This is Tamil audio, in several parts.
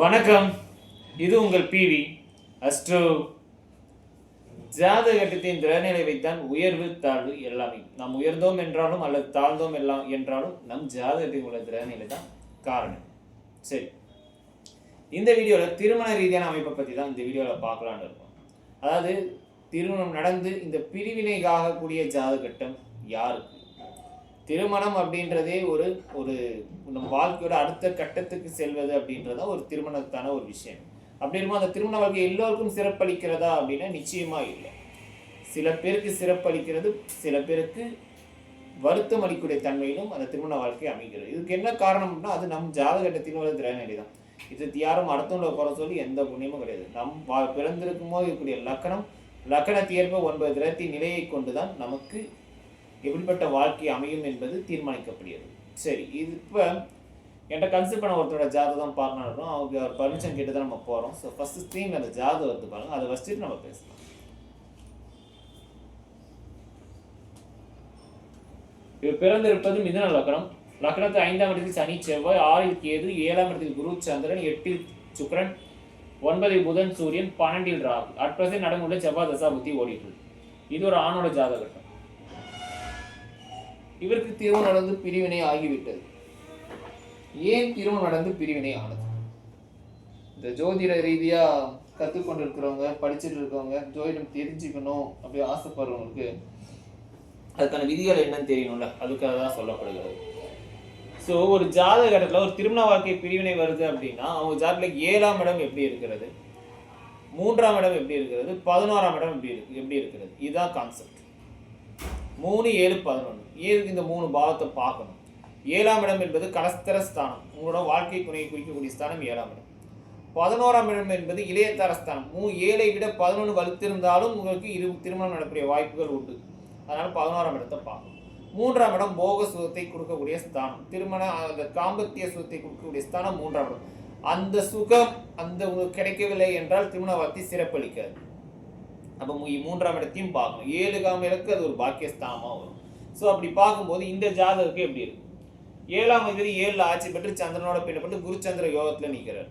வணக்கம். இது உங்கள் பிவி அஸ்ட்ரோ. ஜாதகட்டத்தின் திறநிலை வைத்தான் உயர்வு தாழ்வு எல்லாமே. நாம் உயர்ந்தோம் என்றாலும் அல்லது தாழ்ந்தோம் எல்லாம் என்றாலும் நம் ஜாதகத்தில் உள்ள திறநிலை தான் காரணம். சரி. இந்த வீடியோவில் திருமண ரீதியான அமைப்பை பற்றி தான் இந்த வீடியோவில் பார்க்கலான்னு இருக்கோம். அதாவது திருமணம் நடந்து இந்த பிரிவினை ஜாதகட்டம் யாருக்கு? திருமணம் அப்படின்றதே ஒரு ஒரு நம் வாழ்க்கையோட அடுத்த கட்டத்துக்கு செல்வது அப்படின்றதா ஒரு திருமணத்தான ஒரு விஷயம். அப்படி இருக்கும் அந்த திருமண வாழ்க்கை எல்லோருக்கும் சிறப்பளிக்கிறதா அப்படின்னா நிச்சயமா இல்லை. சில பேருக்கு சிறப்பளிக்கிறது சில பேருக்கு வருத்தம் அளிக்கூடிய தன்மையிலும் அந்த திருமண வாழ்க்கை அமைகிறது. இதுக்கு என்ன காரணம் அப்படின்னா அது நம் ஜாதகட்டத்தின் ஒரு திறநிலை தான் இது யாரும் அடுத்தவங்களை குறை சொல்லி எந்த புண்ணியமும் கிடையாது. நம் வா- பிறந்திருக்கும் போது இருக்கக்கூடிய லக்கணம் லக்கணத்தை ஏற்ப ஒன்பது கிரகத்தின் நிலையை கொண்டுதான் நமக்கு எப்படிப்பட்ட வாழ்க்கை அமையும் என்பது தீர்மானிக்கப்படுகிறது. சரி இது இப்போ என்கிட்ட கன்சிடர் பண்ண ஒருத்தரோட ஜாதகம் பார்க்கணும். அவங்க அவர் பர்மிஷன் கேட்டு தான் நம்ம போகிறோம் ஸோ ஃபஸ்ட்டு ஸ்ட்ரீம் அந்த ஜாதகம் வந்து பாருங்கள் அதை வச்சுட்டு நம்ம பேசலாம். இவர் பிறந்திருப்பது மிதன லக்னம். லக்னத்து ஐந்தாம் இடத்தில் சனி செவ்வாய் ஆறில் கேது ஏழாம் இடத்தில் குரு சந்திரன் எட்டில் சுக்கரன் ஒன்பதில் புதன் சூரியன் பன்னெண்டில் ராகு. அட் பிரசன்ட் நடமுள்ள செவ்வாய் தசா புத்தி ஓடிட்டு இது ஒரு ஆணோட ஜாதகம். இவருக்கு திருமணம் நடந்து பிரிவினை ஆகிவிட்டது. ஏன் திருமணம் நடந்து பிரிவினை ஆனது? இந்த ஜோதிட ரீதியா கற்றுக்கொண்டிருக்கிறவங்க படிச்சுட்டு இருக்கவங்க ஜோதிடம் தெரிஞ்சுக்கணும் அப்படி ஆசைப்படுறவங்களுக்கு அதுக்கான விதிகள் என்னன்னு தெரியணும்ல. அதுக்காக தான் சொல்லப்படுகிறது. ஸோ ஒரு ஜாதகத்தில் ஒரு திருமண வாழ்க்கை பிரிவினை வருது அப்படின்னா அவங்க ஜாதகத்தில் ஏழாம் இடம் எப்படி இருக்கிறது? மூன்றாம் இடம் எப்படி இருக்கிறது? பதினோராம் இடம் எப்படி இருக்கு? எப்படி இருக்கிறது? இதுதான் கான்செப்ட் மூணு ஏழு பதினொன்று. ஏழுக்கு இந்த மூணு பாவத்தை பார்க்கணும். ஏழாம் இடம் என்பது கலஸ்தர ஸ்தானம் உங்களோட வாழ்க்கை துணையை குறிக்கக்கூடிய ஸ்தானம் ஏழாம் இடம். பதினோராம் இடம் என்பது இளையதரஸ்தானம் மூ ஏழை விட பதினொன்று வலுத்திருந்தாலும் உங்களுக்கு இரு திருமணம் நடக்கூடிய வாய்ப்புகள் உண்டு. அதனால் பதினோராம் இடத்தை பார்க்கணும். மூன்றாம் இடம் போக சுகத்தை கொடுக்கக்கூடிய ஸ்தானம். திருமண அந்த காம்பத்திய சுகத்தை கொடுக்கக்கூடிய ஸ்தானம் மூன்றாம் இடம். அந்த சுகம் அந்த உங்களுக்கு கிடைக்கவில்லை என்றால் திருமண வார்த்தை சிறப்பளிக்காது. அப்போ மூன்றாம் இடத்தையும் பார்க்கணும். ஏழு காம இலக்கு அது ஒரு பாக்கியஸ்தானமாக வரும். ஸோ அப்படி பார்க்கும்போது இந்த ஜாதகருக்கு எப்படி இருக்கும் ஏழாம் அதிபதி ஏழில் ஆட்சி பெற்று சந்திரனோட பின்னப்பட்டு குருச்சந்திர யோகத்தில் நிற்கிறார்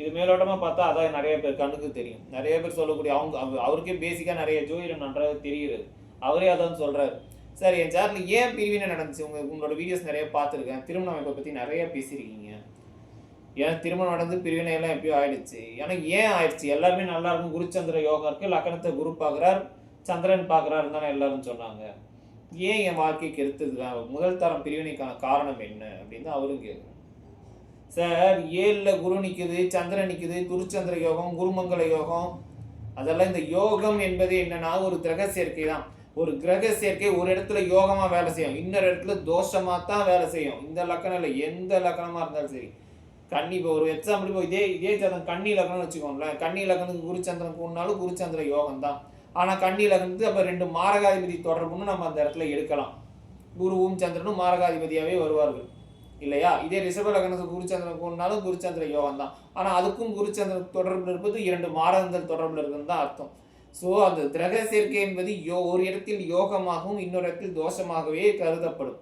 இது மேலோட்டமாக பார்த்தா அதான் நிறைய பேர் கண்ணுக்கு தெரியும். நிறைய பேர் சொல்லக்கூடிய அவங்க அவருக்கே பேசிக்காக நிறைய ஜோதிடம் நன்றாக தெரிகிறது அவரே அதான் சொல்கிறார் சார் என் சார்ல ஏன் பிரிவினை நடந்துச்சு? உங்க உங்களோட வீடியோஸ் நிறைய பார்த்துருக்கேன். திருமண அமைப்பை பற்றி நிறைய பேசியிருக்கீங்க. ஏன் திருமணம் நடந்து பிரிவினை எல்லாம் எப்பயோ ஆயிடுச்சு? எனக்கு ஏன் ஆயிடுச்சு? எல்லாருமே நல்லா இருக்கும். குருச்சந்திர யோகா இருக்கு. லக்கணத்தை குரு பார்க்குறார். சந்திரன் பார்க்குறாருன்னு தானே எல்லாரும் சொன்னாங்க. ஏன் என் வாழ்க்கைக்கு எடுத்தது முதல் தரம் பிரிவினைக்கான காரணம் என்ன? அப்படின்னு அவரும் கேட்குறாரு. சார் ஏழில் குரு நிற்குது சந்திரன் நிற்குது குருச்சந்திர யோகம் குருமங்கல யோகம். அதெல்லாம் இந்த யோகம் என்பது என்னன்னா ஒரு கிரக சேர்க்கை தான். ஒரு கிரக சேர்க்கை ஒரு இடத்துல யோகமாக வேலை செய்யும். இன்னொரு இடத்துல தோஷமாக தான் வேலை செய்யும். இந்த லக்கணம் இல்லை எந்த லக்கணமாக இருந்தாலும் சரி. கண்ணி இப்போ ஒரு எக்ஸாம்பிள் இப்போ இதே இதே சந்திரன் கண்ணி லக்னம்னு வச்சுக்கோங்களேன். கண்ணி லக்னத்துக்கு குருச்சந்திரன் கூடனாலும் குருச்சந்திர யோகம் தான் ஆனால் கண்ணி லக்னத்துக்கு அப்போ ரெண்டு மாரகாதிபதி தொடர்புன்னு நம்ம அந்த இடத்துல எடுக்கலாம். குருவும் சந்திரனும் மாரகாதிபதியாகவே வருவார்கள். இல்லையா? இதே ரிஷப லக்னத்துக்கு குருச்சந்திரன் கூடனாலும் குருச்சந்திர யோகம் தான் ஆனால் அதுக்கும் குருச்சந்திரன் தொடர்பு இருப்பது இரண்டு மாரகங்கள் தொடர்பில் இருக்குன்னு தான் அர்த்தம். ஸோ அந்த கிரக சேர்க்கை என்பது யோ ஒரு இடத்தில் யோகமாகவும் இன்னொரு இடத்தில் தோஷமாகவே கருதப்படும்.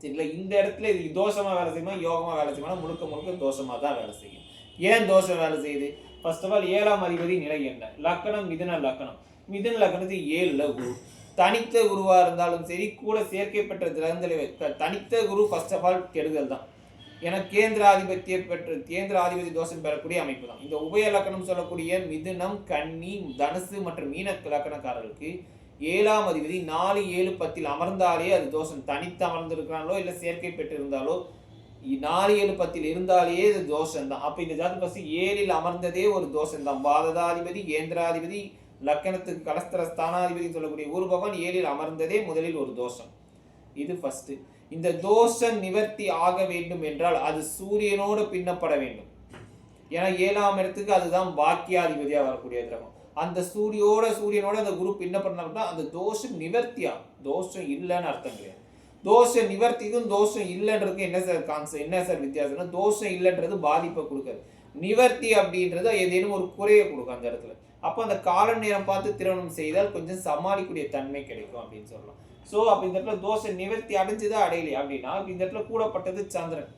சரிங்களா இந்த இடத்துல இது தோஷமாக வேலை செய்யுமா? யோகமாக வேலை செய்யுமா முழுக்க முழுக்க தோஷமாக தான் வேலை செய்யும். ஏன் தோஷம் வேலை செய்யுது? ஃபர்ஸ்ட் ஆஃப் ஆல் ஏழாம் அதிபதி நிலை என்ன? லக்கணம் மிதன லக்கணம். மிதன லக்கணத்து ஏழில் குரு. தனித்த குருவாக இருந்தாலும் சரி கூட சேர்க்கைப்பட்ட திறந்தலை தனித்த குரு ஃபர்ஸ்ட் ஆஃப் ஆல் கெடுதல் தான். ஏன்னா கேந்திர ஆதிபத்திய பெற்ற கேந்திர ஆதிபதி தோஷம் பெறக்கூடிய அமைப்பு தான். இந்த உபய லக்கணம் சொல்லக்கூடிய மிதுனம் கன்னி தனுசு மற்றும் மீன லக்கணக்காரர்களுக்கு ஏழாம் அதிபதி நாலு ஏழு பத்தில் அமர்ந்தாலே அது தோஷம். தனித்து அமர்ந்திருக்கிறாங்களோ இல்லை சேர்க்கை பெற்றிருந்தாலோ நாலு ஏழு பத்தில் இருந்தாலே அது தோஷம் தான் அப்போ இந்த ஜாதக ஃபர்ஸ்ட் ஏழில் அமர்ந்ததே ஒரு தோஷம்தான். பாததாதிபதி கேந்திராதிபதி லக்கணத்துக்கு கலஸ்தர ஸ்தானாதிபதி சொல்லக்கூடிய ஒரு பகவான் ஏழில் அமர்ந்ததே முதலில் ஒரு தோஷம். இது ஃபர்ஸ்ட் இந்த தோஷ நிவர்த்தி ஆக வேண்டும் என்றால் அது சூரியனோடு பின்னப்பட வேண்டும். ஏன்னா ஏழாம் இடத்துக்கு அதுதான் பாக்கியாதிபதியாக வரக்கூடிய திரவம் அந்த சூரியோட சூரியனோட அந்த குரு பின்னப்படணும்னா அந்த தோஷம் நிவர்த்தியா தோஷம் இல்லைன்னு அர்த்தம் கிடையாது. தோஷம் நிவர்த்திக்கும் தோஷம் இல்லைன்றதுக்கு என்ன சார் கான்செப்ட் என்ன சார் வித்தியாசம்னா தோஷம் இல்லைன்றது பாதிப்பை கொடுக்காது. நிவர்த்தி அப்படின்றது ஏதேனும் ஒரு குறையை கொடுக்கும் அந்த இடத்துல. அப்போ அந்த கால நேரம் பார்த்து திருமணம் செய்தால் கொஞ்சம் சமாளிக்கூடிய தன்மை கிடைக்கும் அப்படின்னு சொல்லலாம். ஸோ அப்போ இந்த இடத்துல தோஷம் நிவர்த்தி அடைஞ்சுதான் அடையலையே அப்படின்னா இந்த இடத்துல கூடப்பட்டது சந்திரன்.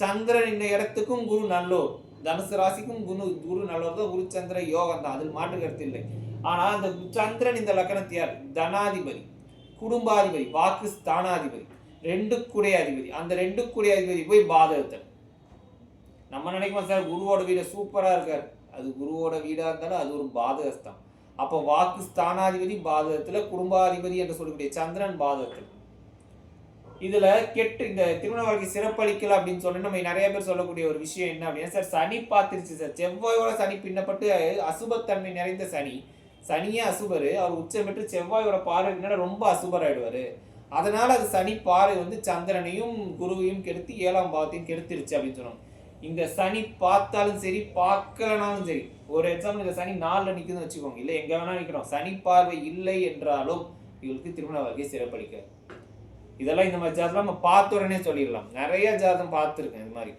சந்திரன் இந்த இடத்துக்கும் குரு நல்லோர். தனுசு ராசிக்கும் குரு குரு நல்லோர் தான். குரு சந்திர யோகம் தான். அதில் மாற்று கருத்து இல்லை. ஆனால் அந்த சந்திரன் இந்த லக்கணத்தியார் தனாதிபதி குடும்பாதிபதி வாக்கு ஸ்தானாதிபதி ரெண்டு குடைய அதிபதி. அந்த ரெண்டு குடைய அதிபதி போய் பாதகத்தன். நம்ம நினைக்குமா சார் குருவோட வீடு சூப்பராக இருக்கார். அது குருவோட வீடாக இருந்தாலும் அது ஒரு பாதகஸ்தான். அப்போ வாக்கு ஸ்தானாதிபதி பாதகத்தில் குடும்பாதிபதி என்று சொல்லக்கூடிய சந்திரன் பாதகத்தில். இதில் கெட்டு இந்த திருமண வாழ்க்கை சிறப்பளிக்கல அப்படின்னு சொல்லி நம்ம நிறைய பேர் சொல்லக்கூடிய ஒரு விஷயம் என்ன அப்படின்னா சார் சனி பார்த்துருச்சு சார். செவ்வாயோட சனி பின்னப்பட்டு அசுபத்தன்மை நிறைந்த சனி. சனியே அசுபர். அவர் உச்சம் பெற்று செவ்வாயோட பார்வை ரொம்ப அசுபர் ஆயிடுவார் அதனால் அது சனி பார்வை வந்து சந்திரனையும் குருவையும் கெடுத்து ஏழாம் பாவத்தையும் கெடுத்துருச்சு அப்படின்னு சொன்னோம். இந்த சனி பார்த்தாலும் சரி பார்க்கலனாலும் சரி ஒரு எக்ஸாம்பிள் இந்த சனி நாலில் நிற்குதுன்னு வச்சுக்கோங்க. இல்லை எங்கே வேணாலும் நிற்கிறோம் சனி பார்வை இல்லை என்றாலும் இவளுக்கு திருமண வாழ்க்கை சிறப்பளிக்க இதெல்லாம் இந்த மாதிரி ஜாதகம் நம்ம பார்த்த உடனே சொல்லிடலாம். நிறைய ஜாதகம் பார்த்துருக்கேன் இது மாதிரி.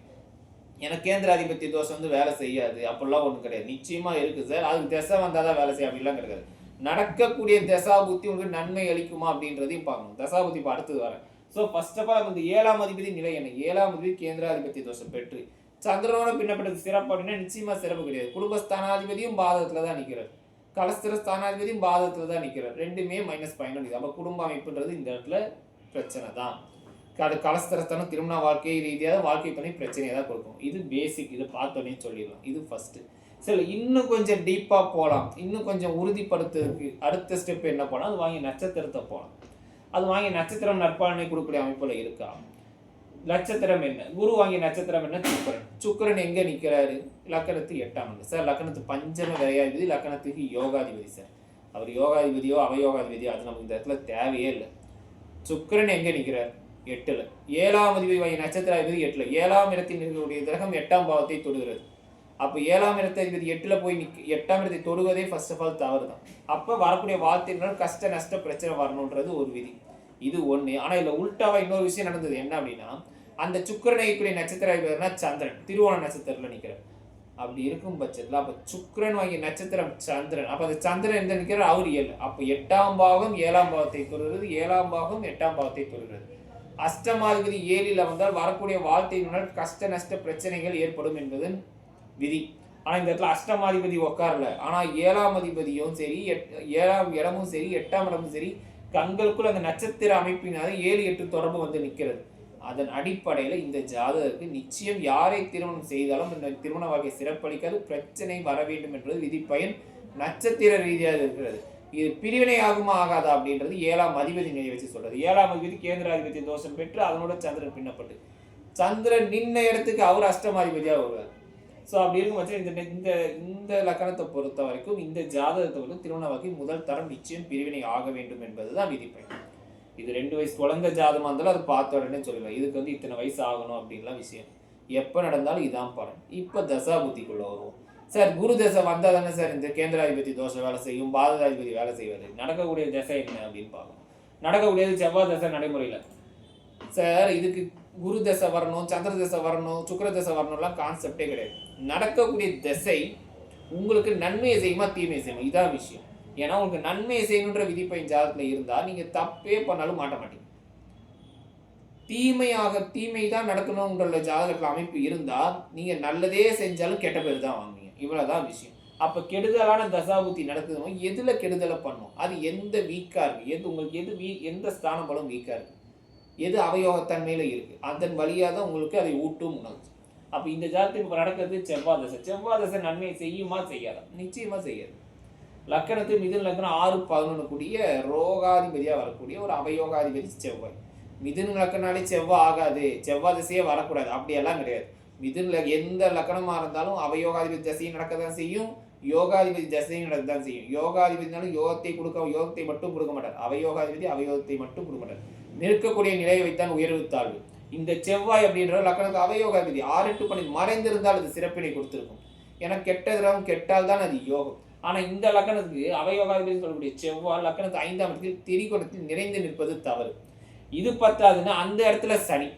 எனக்கு கேந்திராதிபத்திய தோஷம் வந்து வேலை செய்யாது. அப்படிலாம் ஒன்றும் கிடையாது. நிச்சயமாக இருக்குது சார். அதுக்கு திசை வந்தால் தான் வேலை செய்யும் அப்படிலாம் கிடையாது. நடக்கக்கூடிய தசா புத்தி உங்களுக்கு நன்மை அளிக்குமா அப்படின்றதையும் பார்க்கணும். தசா புத்தி இப்போ அடுத்தது வரேன். ஸோ ஃபர்ஸ்ட் ஆஃப் ஆல் வந்து ஏழாம் அதிபதி நிலை என்ன? ஏழாம் அதிபதி கேந்திராதிபத்திய தோஷம் பெற்று சந்திரனோட பின்னப்பட்டது சிறப்பு அப்படின்னா நிச்சயமாக சிறப்பு கிடையாது. குடும்பஸ்தானாதிபதியும் பாதகத்தில் தான் நிற்கிறார் கலஸ்திர ஸ்தானாதிபதியும் பாதகத்தில் தான் நிற்கிறார் ரெண்டுமே மைனஸ் பாயிண்ட் அப்போ குடும்ப அமைப்புன்றது இந்த இடத்துல பிரச்சனை தான் அது கலஸ்தரத்தனம் திருமண வாழ்க்கை ரீதியாக வாழ்க்கை துணை பிரச்சனையை தான் கொடுக்கும். இது பேசிக் இது பார்த்தோன்னே சொல்லிடலாம். இது ஃபஸ்ட்டு சரி இன்னும் கொஞ்சம் டீப்பாக போகலாம் இன்னும் கொஞ்சம் உறுதிப்படுத்துறதுக்கு அடுத்த ஸ்டெப் என்ன போனால் அது வாங்கி நட்சத்திரத்தை போகலாம் அது வாங்கி நட்சத்திரம் நற்பாலனை கொடுக்கக்கூடிய அமைப்பில் இருக்கா? நட்சத்திரம் என்ன? குரு வாங்கிய நட்சத்திரம் என்ன? சுக்கரன். சுக்கரன் எங்கே நிற்கிறாரு லக்கணத்து எட்டாம் சார் லக்கணத்து பஞ்சம விரையாதிபதி லக்கணத்துக்கு யோகாதிபதி சார். அவர் யோகாதிபதியோ அவயோகாதிபதியோ அது நமக்கு இந்த இடத்துல தேவையே இல்லை. சுக்கரன் எங்கே நிற்கிறார் எட்டில். ஏழாம் அதிபதி நட்சத்திர நட்சத்திராதிபதி எட்டில். ஏழாம் இடத்தில் இருக்கக்கூடிய கிரகம் எட்டாம் பாவத்தை தொடுகிறது. அப்போ ஏழாம் இடத்ததிபதி எட்டில் போய் நிற்க எட்டாம் இடத்தை தொடுவதே ஃபர்ஸ்ட் ஆஃப் ஆல் தவறு தான் அப்போ வரக்கூடிய வாழ்த்தினால் கஷ்ட நஷ்ட பிரச்சனை வரணுன்றது ஒரு விதி. இது ஒன்று ஆனால் இதில் உல்ட்டாவாக இன்னொரு விஷயம் நடந்தது. என்ன அப்படின்னா அந்த சுக்கரனை கூடிய நட்சத்திராதிபதினா சந்திரன். திருவோண நட்சத்திரத்தில் நிற்கிறார் அப்படி இருக்கும் பட்சத்தில் அப்போ சுக்கரன் வாங்கிய நட்சத்திரம் சந்திரன். அப்போ அந்த சந்திரன் எந்த நிற்கிறார் அவர் ஏழு அப்போ எட்டாம் பாகம் ஏழாம் பாவத்தை தொழுகிறது ஏழாம் பாகம் எட்டாம் பாவத்தை தொழுகிறது அஷ்டமாதிபதி ஏழில் வந்தால் வரக்கூடிய வாழ்க்கையினால் கஷ்ட நஷ்ட பிரச்சனைகள் ஏற்படும் என்பது விதி. ஆனால் இந்த இடத்துல அஷ்டமாதிபதி உட்காரல ஆனால் ஏழாம் அதிபதியும் சரி எட் ஏழாம் இடமும் சரி எட்டாம் இடமும் சரி கண்களுக்குள் அந்த நட்சத்திர அமைப்பினால ஏழு எட்டு தொடர்பு வந்து நிற்கிறது அதன் அடிப்படையில் இந்த ஜாதகருக்கு நிச்சயம் யாரை திருமணம் செய்தாலும் இந்த திருமண வாழ்க்கை சிறப்பளிக்காது பிரச்சனை வர வேண்டும் என்பது விதிப்பயன் நட்சத்திர ரீதியாக இருக்கிறது. இது பிரிவினை ஆகுமா ஆகாதா அப்படின்றது ஏழாம் அதிபதி நிலை வச்சு சொல்றது. ஏழாம் அதிபதி கேந்திராதிபதி தோஷம் பெற்று அதனோட சந்திரன் பின்னப்பட்டு. சந்திரன் நின்ன இடத்துக்கு அவர் அஷ்டமாதிபதியாக வருவார். ஸோ அப்படி இருக்கும் இந்த இந்த இந்த லக்கணத்தை பொறுத்த வரைக்கும் இந்த ஜாதகத்தை வந்து திருமண வகை முதல் தரம் நிச்சயம் பிரிவினை ஆக வேண்டும் என்பது தான் விதிப்பயன். இது ரெண்டு வயசு குழந்த ஜாதமாக இருந்தாலும் அது பார்த்த உடனே சொல்லுவேன் இதுக்கு வந்து இத்தனை வயசு ஆகணும் அப்படின்லாம் விஷயம் எப்போ நடந்தாலும் இதான் பலன். இப்போ தசாபுத்திக்குள்ள வருவோம். சார் குரு தசை வந்தால் தானே சார் இந்த கேந்திராதிபதி தோஷம் வேலை செய்யும் பாதராதிபதி வேலை செய்வது நடக்கக்கூடிய தசை என்ன அப்படின்னு பார்க்கணும். நடக்கக்கூடியது செவ்வாய் தசை நடைமுறையில். சார் இதுக்கு குரு தசை வரணும் சந்திர தசை வரணும் சுக்கர தசை வரணும்லாம் கான்செப்டே கிடையாது. நடக்கக்கூடிய திசை உங்களுக்கு நன்மையை செய்யுமா தீமையை செய்யுமா? இதான் விஷயம். ஏன்னா உங்களுக்கு நன்மையை செய்யணுன்ற விதிப்பை ஜாதகத்தில் இருந்தால் நீங்கள் தப்பே பண்ணாலும் மாட்ட மாட்டீங்க. தீமையாக தீமை தான் நடக்கணுங்கிற ஜாதகத்தில் அமைப்பு இருந்தால் நீங்கள் நல்லதே செஞ்சாலும் கெட்ட பேர் தான் வாங்குவீங்க. இவ்வளோதான் விஷயம். அப்போ கெடுதலான தசாபுத்தி நடக்குதுமோ எதில் கெடுதலை பண்ணும்? அது எந்த வீக்காக இருக்குது எது உங்களுக்கு எது வீ எந்த ஸ்தான பலம் வீக்காக இருக்குது எது அவயோகத்தன்மையில் இருக்குது அதன் வழியாக தான் உங்களுக்கு அதை ஊட்டும் உணர்ச்சி அப்போ இந்த ஜாதகத்துக்கு இப்போ நடக்கிறது செவ்வாய் தசை. செவ்வாய் தசை நன்மையை செய்யுமா செய்யாதா? நிச்சயமாக செய்யாது. லக்கணத்து மிதுன் லக்கணம் ஆறு பதினொன்று கூடிய ரோகாதிபதியாக வரக்கூடிய ஒரு அவயோகாதிபதி செவ்வாய். மிதுன் லக்கணாலே செவ்வாய் ஆகாது. செவ்வாய் திசையே வரக்கூடாது. அப்படியெல்லாம் கிடையாது. மிதுன்ல எந்த லக்கணமாக இருந்தாலும் அவயோகாதிபதி தசையும் நடக்க தான் செய்யும். யோகாதிபதி தசையும் நடக்க தான் செய்யும் யோகாதிபதினாலும் யோகத்தை கொடுக்க யோகத்தை மட்டும் கொடுக்க மாட்டார். அவயோகாதிபதி அவயோகத்தை மட்டும் கொடுக்க மாட்டார். நிற்கக்கூடிய நிலையை வைத்தான் உயர்வு தாழ்வு. இந்த செவ்வாய் அப்படின்ற லக்கணத்து அவயோகாதிபதி ஆறு எட்டு பண்ணி மறைந்திருந்தால் அது சிறப்பினை கொடுத்துருக்கும். ஏன்னா கெட்டதெல்லாம் கெட்டால் தான் அது யோகம். ஆனால் இந்த லக்கணத்துக்கு அவயோகாதிபதி சொல்லக்கூடிய செவ்வாய் லக்கணத்து ஐந்தாம் இடத்தில் திரிகோணத்தில் நிறைந்து நிற்பது தவறு. இது பத்தாதுன்னா அந்த இடத்துல சனி.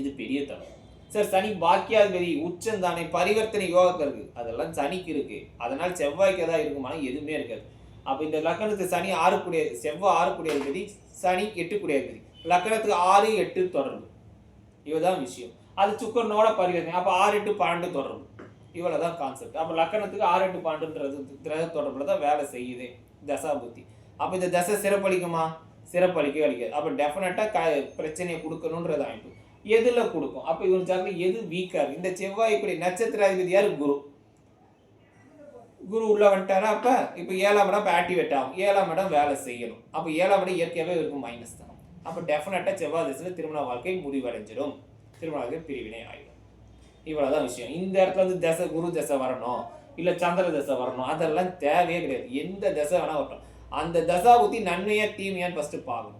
இது பெரிய தவறு. சார் சனி பாக்கியாதிபதி உச்சம் தானே பரிவர்த்தனை யோகத்தில் இருக்கு. அதெல்லாம் சனிக்கு இருக்கு. அதனால் செவ்வாய்க்கு எதாவது இருக்குமானா எதுவுமே இருக்காது. அப்போ இந்த லக்கணத்துக்கு சனி ஆறுக்குடைய செவ்வாய் ஆறுக்குடைய அதிபதி சனி எட்டுக்கூடிய அதிபதி லக்கணத்துக்கு ஆறு எட்டு தொடர்பு. இதுதான் விஷயம். அது சுக்கரனோட பரிவர்த்தனை. அப்போ ஆறு எட்டு பன்னெண்டு தொடர்பு. இவ்வளோ தான் கான்செப்ட் அப்போ லக்கணத்துக்கு ஆறு எட்டு பாண்டுன்றது கிரக தொடர்பில் தான் வேலை செய்யுது. தசா புத்தி. அப்போ இந்த தசை சிறப்பளிக்குமா? சிறப்பளிக்கவே அளிக்காது. அப்போ டெஃபினட்டாக க பிரச்சனையை கொடுக்கணுன்றது அமைப்பு. எதில் கொடுக்கும்? அப்போ இவன் ஜாதகம் எது வீக்காக இருக்குது இந்த செவ்வாய் இப்படி நட்சத்திராதிபதி யார்? குரு. குரு உள்ள வந்துட்டாரா? அப்போ இப்போ ஏழாம் இடம் இப்போ ஆக்டிவேட் ஆகும். ஏழாம் இடம் வேலை செய்யணும். அப்போ ஏழாம் இடம் இயற்கையாகவே இருக்கும் மைனஸ் தான். அப்போ டெஃபினட்டாக செவ்வாய் திசையில் திருமண வாழ்க்கை முடிவடைஞ்சிடும். திருமண வாழ்க்கை பிரிவினை ஆகிடும் இவ்வளோதான் விஷயம். இந்த இடத்துல வந்து தசை குரு தசை வரணும் இல்லை சந்திர தசை வரணும் அதெல்லாம் தேவையே கிடையாது. எந்த தசை வேணால் வரட்டும். அந்த தசா புத்தி நன்மையா தீமையான்னு ஃபஸ்ட்டு பார்க்கணும்.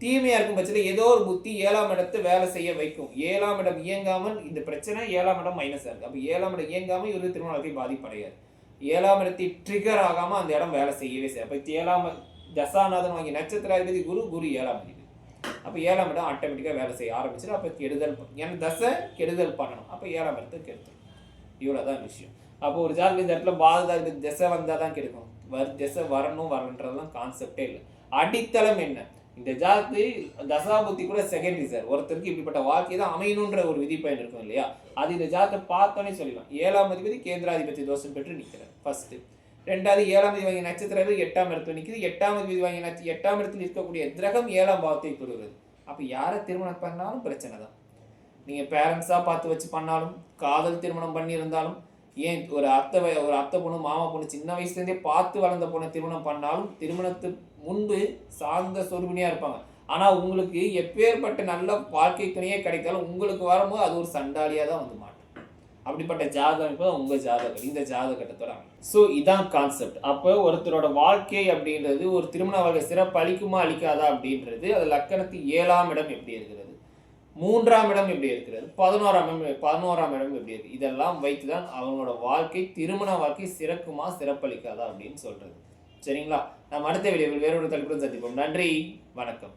தீமையாக இருக்கும் பட்சத்தில் ஏதோ ஒரு புத்தி ஏழாம் இடத்தை வேலை செய்ய வைக்கும். ஏழாம் இடம் இயங்காமல் இந்த பிரச்சனை ஏழாம் இடம் மைனஸாக இருக்குது அப்போ ஏழாம் இடம் இயங்காமல் இவர் திருமணத்தையும் பாதிப்படையாது. ஏழாம் இடத்தை ட்ரிகர் ஆகாமல் அந்த இடம் வேலை செய்யவே செய்யும் அப்போ ஏழாம் தசாநாதன் வாங்கி நட்சத்திராதிபதி குரு குரு ஏழாம் அப்போ ஏழாம் இடம் ஆட்டோமேட்டிக்காக வேலை செய்ய ஆரம்பிச்சிடும் அப்போ கெடுதல் ஏன்னா தசை கெடுதல் பண்ணணும். அப்போ ஏழாம் இடத்தை கெடுத்துடும் இவ்வளோதான் விஷயம். அப்போ ஒரு ஜாதகம் இந்த இடத்துல பாததாதிபதி திசை வந்தால் தான் கெடுக்கும். வரு திசை வரணும் வரணுன்றதுலாம் கான்செப்டே இல்லை. அடித்தளம் என்ன? இந்த ஜாதத்து தசாபுத்தி கூட செகண்டரி சார் ஒருத்தருக்கு இப்படிப்பட்ட வாழ்க்கை தான் அமையணுன்ற ஒரு விதிப்பயன் இருக்கும் இல்லையா? அது இந்த ஜாதத்தை பார்த்தோன்னே சொல்லிடலாம். ஏழாம் அதிபதி கேந்திராதிபதி தோஷம் பெற்று நிற்கிறார் ஃபஸ்ட்டு ரெண்டாவது ஏழாம் தேதி வாங்கிய நட்சத்திரம் எட்டாம் இடத்துல நிற்கிது எட்டாம் தேதி வாங்கிய நட்ச எட்டாம் இடத்தில் இருக்கக்கூடிய கிரகம் ஏழாம் பாவத்தை கொடுக்குறது அப்போ யாரை திருமணம் பண்ணாலும் பிரச்சனை தான். நீங்கள் பேரண்ட்ஸாக பார்த்து வச்சு பண்ணாலும் காதல் திருமணம் பண்ணியிருந்தாலும் ஏன் ஒரு அத்தை ஒரு அத்தை பொண்ணு மாமா பொண்ணு சின்ன வயசுலேருந்தே பார்த்து வளர்ந்த பொண்ணை திருமணம் பண்ணாலும் திருமணத்துக்கு முன்பு சார்ந்த சொருபினியாக இருப்பாங்க. ஆனால் உங்களுக்கு எப்பேற்பட்ட நல்ல வாழ்க்கை துணையே கிடைத்தாலும் உங்களுக்கு வரும்போது அது ஒரு சண்டாலியாக தான் வந்து மாட்டோம். அப்படிப்பட்ட ஜாதகம் இப்போ உங்கள் ஜாதகம் இந்த ஜாதகத்தோட ஸோ இதான் கான்செப்ட் அப்போ ஒருத்தரோட வாழ்க்கை அப்படின்றது ஒரு திருமண வாழ்க்கை சிறப்பு அளிக்குமா அளிக்காதா அப்படின்றது அது லக்கணத்து ஏழாம் இடம் எப்படி இருக்கிறது? மூன்றாம் இடம் எப்படி இருக்கிறது? பதினோராம் இடம் பதினோராம் இடம் எப்படி இருக்கு? இதெல்லாம் வைத்து தான் அவங்களோட வாழ்க்கை திருமண வாழ்க்கை சிறக்குமா சிறப்பளிக்காதா அப்படின்னு சொல்றது. சரிங்களா? நம்ம அடுத்த வீடியோவில் வேறொரு தலைப்புடன் சந்திப்போம். நன்றி வணக்கம்.